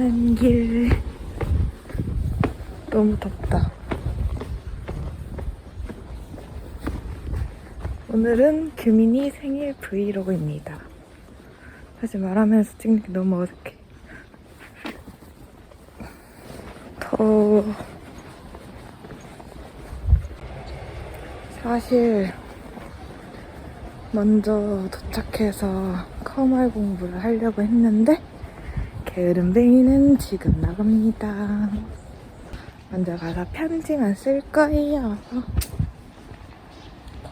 가는 길 너무 덥다. 오늘은 규민이 생일 브이로그입니다. 사실 말하면서 찍는 게 너무 어색해. 더워. 사실 먼저 도착해서 커말 공부를 하려고 했는데 게으름뱅이는 지금 나갑니다. 먼저 가서 편지만 쓸 거예요.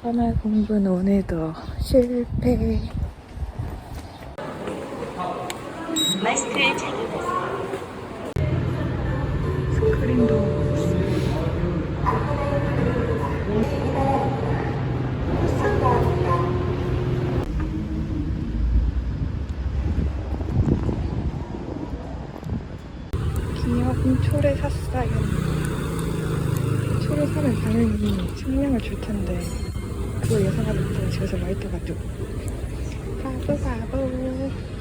커말 공부는 오늘도 실패. 마스크를 착용하세요. 스크린도 초를 샀어요. 초를 사면 당연히 식량을 줄 텐데 그걸 예상하지 못하고 집에서 라이터 가지고 바보 바보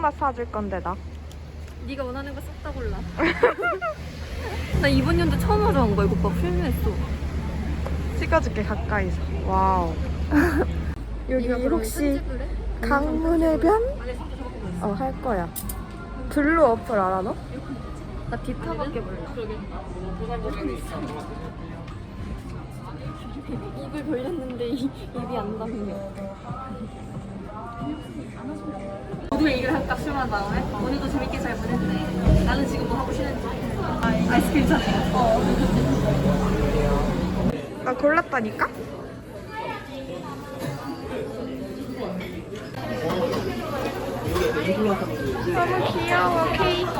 맛 사줄 건데 나? 네가 원하는 거 싹 다 골라. 나 이번 연도 처음 화장한 거야. 이거 봐. 필요했어. 찍어줄게 가까이서 와우 여기 혹시 강문해변? 어 할 거야 블루 어플 알아 너? 나 비파밖에 몰라. 입을 벌렸는데 이, 입이 안 닿네. 모두 얘기를 할까 심한 다음에 오늘도 재밌게 잘 보냈네. 나는 지금 뭐 하고 쉬는지. 아이스크림 사네. 어. 나 골랐다니까? 너무 귀여워 케이크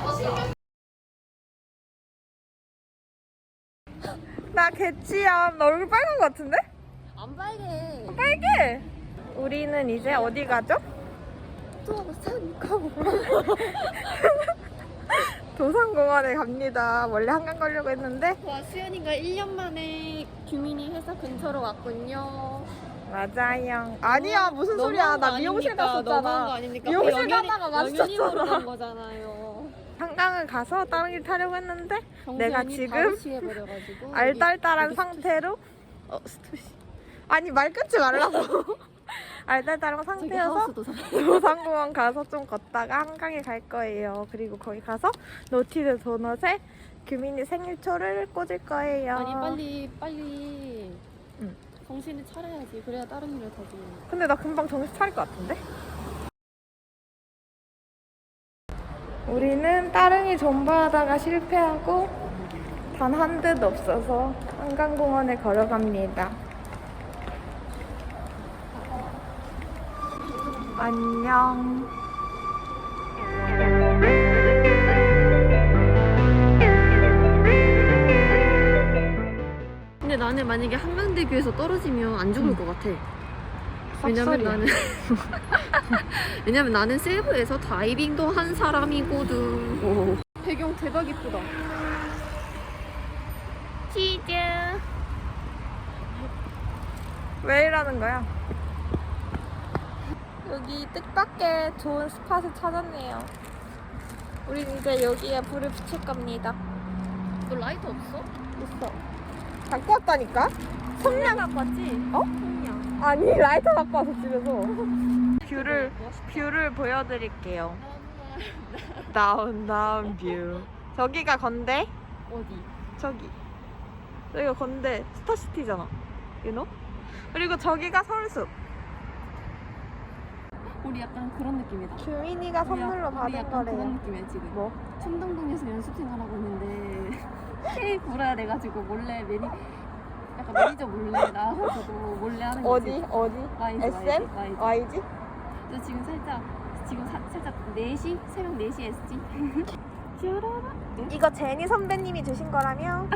나 개치야 나 얼굴 빨간 거 같은데? 안 빨개. 빨개 우리는 이제 어디 가죠? 도산공원에 갑니다 원래 한강 가려고 했는데 와 수연이가 1년 만에 규민이 회사 근처로 왔군요. 맞아요 아니야 무슨 소리야 거나 미용실? 갔었잖아? 미용실 영현이로 마주쳤잖아 간 거잖아요. 한강을 가서 따릉이 타려고 했는데 내가 지금 알딸딸한 상태로 어 스투시 아니 말 끊지 말라고 알딸딸한 상태여서. 도산공원 가서 좀 걷다가 한강에 갈 거예요 그리고 거기 가서 노티드 도넛에 규민이 생일초를 꽂을 거예요 아니 빨리 빨리 응. 정신을 차려야지. 그래야 다른 일을 더 지. 근데 나 금방 정신 차릴 것 같은데? 우리는 따릉이 존버하다가 실패하고 단 한 듯 없어서 한강공원에 걸어갑니다. 안녕. 근데 나는 만약에 한강대교에서 떨어지면 안 죽을 음. 것 같아. 왜냐면 쌉소리야. 나는 왜냐면 나는 세부에서 다이빙도 한 사람이거든. 오. 배경 대박 이쁘다. 치즈. 왜 이러는 거야? 여기 뜻밖의 좋은 스팟을 찾았네요. 우린 이제 여기에 불을 붙일 겁니다. 너 라이터 없어? 있어. 갖고 왔다니까? 성냥 갖고 왔지? 어? 아니 라이터 갖고 와서 집에서. 뷰를 뷰를 보여드릴게요. 다운 다운 뷰. 저기가 건대. 어디? 저기. 여기가 건대 스타시티잖아. You know? 그리고 저기가 설숲. 우리 약간 그런 느낌이다. 규민이가 선물로 우리 받은 약간 그런 거래요. 느낌이야 지금. 뭐? 천둥동에서 연습생활하고 있는데 케이크 불어야 돼가지고 몰래 매니 약간 매니저 몰래 나와가지고 몰래 하는 거지. 어디? 어디? YG, SM? YG. YG? 저 지금 살짝 지금 사, 살짝 4시 새벽 4시 SG. 짜라라. 네? 이거 제니 선배님이 주신 거라며?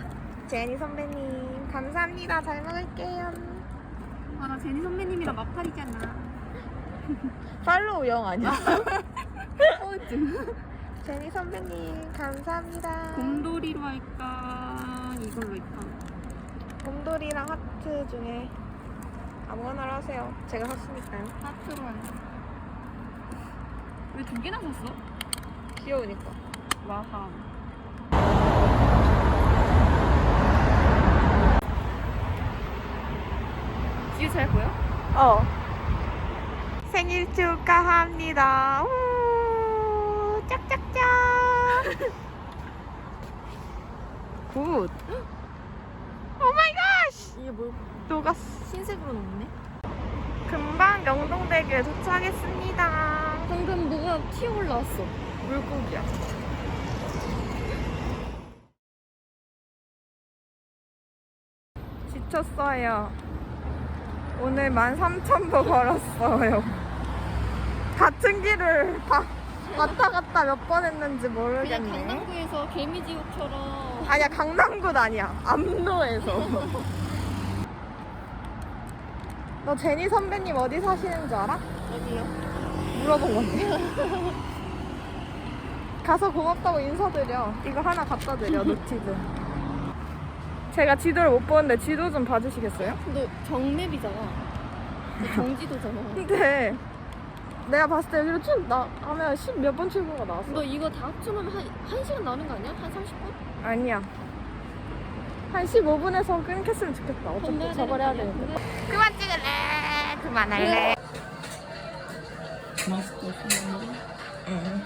제니 선배님 감사합니다. 잘 먹을게요. 아 나 제니 선배님이랑 마팔이잖아. 팔로우 영 아니야? 포즈. 제니 선배님 감사합니다. 곰돌이로 할까 이걸로 할까? 곰돌이랑 하트 중에 아무거나 하세요. 제가 샀으니까요. 하트로 할까? 왜두 개나 샀어? 귀여우니까. 와하. 뒤에 잘 보여? 어. 생일 축하합니다. 우, 짝짝짝. 굿. 오 마이 갓! 이게 뭘 녹았어. 흰색으로 넣네? 금방 영동대교에 도착했습니다. 방금 뭐가 튀어 올라왔어. 물고기야. 지쳤어요. 오늘 13,000보 걸었어요. 같은 길을 다 왔다 갔다 몇 번 했는지 그냥 모르겠네. 강남구에서 개미지옥처럼 아니야, 강남군 아니야. 암로에서. 너 제니 선배님 어디 사시는 줄 알아? 어디요? 물어본 건데. 가서 고맙다고 인사드려. 이거 하나 갖다 드려, 노티즈. 제가 지도를 못 보는데 지도 좀 봐주시겠어요? 너 정맵이잖아. 너 정지도잖아. 근데 내가 봤을 때 여기로 쭉 나, 하면 10 몇 번 출구가 나왔어. 너 이거 다 합쳐놓으면 한, 한 시간 나오는 거 아니야? 한 30분? 아니야. 한 15분에서 끊겼으면 좋겠다. 어차피 저걸 해야 되니까. 그만 찍을래. 그만할래. 맛있다. 응.